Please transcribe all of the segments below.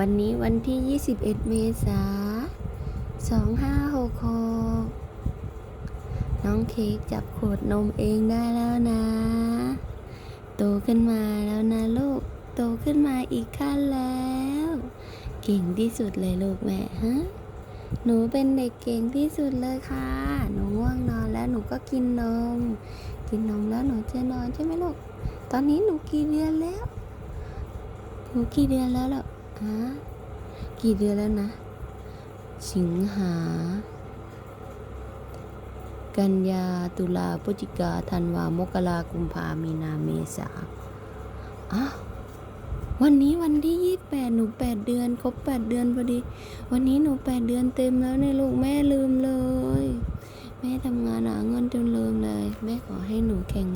วันนี้วันที่ 21 เมษายน2566 น้องเค้กจับขวดนมเองได้แล้วนะ โตขึ้นมาแล้วนะลูก โตขึ้นมาอีกขั้นแล้ว เก่งที่สุดเลยลูกแม่ฮะ หนูเป็นเด็กเก่งที่สุดเลยค่ะ หนูง่วงนอนแล้วหนูก็กินนม กินนมแล้วหนูจะนอนใช่ไหมลูก ตอนนี้หนูกี่เดือนแล้ว หนูกี่เดือนแล้วล่ะ ฮะกี่เดือนแล้วนะ สิงหา กันยาตุลาพฤศจิกาธันวามกรากุมภามีนาเมษาอ้าววันนี้วันที่ยี่แปดหนูแปดเดือนครบแปดเดือนพอดี วันนี้หนูแปดเดือนเต็มแล้วในยลูกแม่ลืมเลย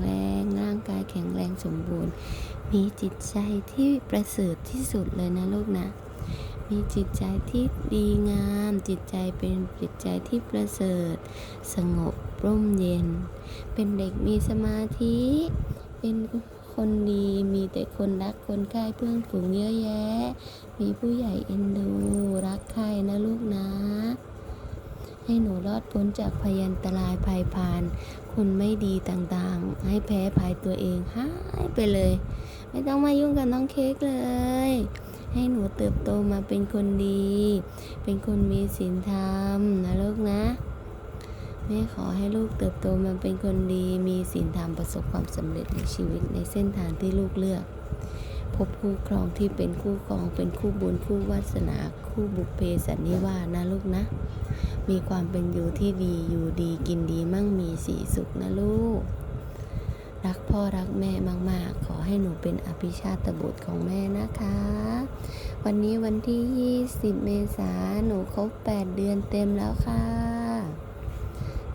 แรง ร่างกายแข็งแรงสมบูรณ์ มีจิตใจที่ประเสริฐที่สุดเลยนะลูกนะ มีจิตใจที่ดีงาม จิตใจเป็นจิตใจที่ประเสริฐ สงบร่มเย็น เป็นเด็กมีสมาธิ เป็นคนดีมีแต่คนรักคนใกล้เพื่อนฝูงเยอะแยะ มีผู้ใหญ่เอ็นดู รักใครนะลูกนะ ให้หนูรอดพ้นจากพยันตรายภัยพานคนไม่ดีต่างๆ ให้แพ้ภัยตัวเองหายไปเลย ไม่ต้องมายุ่งกับน้องเค้กเลย ให้หนูเติบโตมาเป็นคนดี เป็นคนมีศีลธรรมนะลูกนะ แม่ขอให้ลูกเติบโตมาเป็นคนดี มีศีลธรรมประสบความสำเร็จในชีวิตในเส้นทางที่ลูกเลือก พบคู่ครองที่เป็นคู่ครอง เป็นคู่บุญคู่วาสนา คู่บุพเพสันนิวาสนะลูกนะ มีความเป็นอยู่ที่ดีอยู่ดีกินดีมั่งมีสีสุขนะลูก รักพ่อรักแม่มาก ๆ ขอให้หนูเป็นอภิชาตบุตรของแม่นะคะ วันนี้วันที่ 20 เมษาหนูครบ 8 เดือนเต็มแล้วค่ะ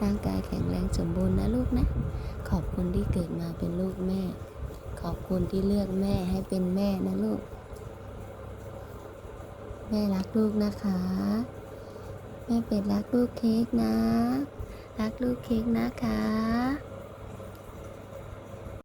ร่างกายแข็งแรงสมบูรณ์นะลูกนะ ขอบคุณที่เกิดมาเป็นลูกแม่ ขอบคุณที่เลือกแม่ให้เป็นแม่นะลูก แม่รักลูกนะคะ แม่เป็ดรักลูกเค้กนะ รักลูกเค้กนะคะ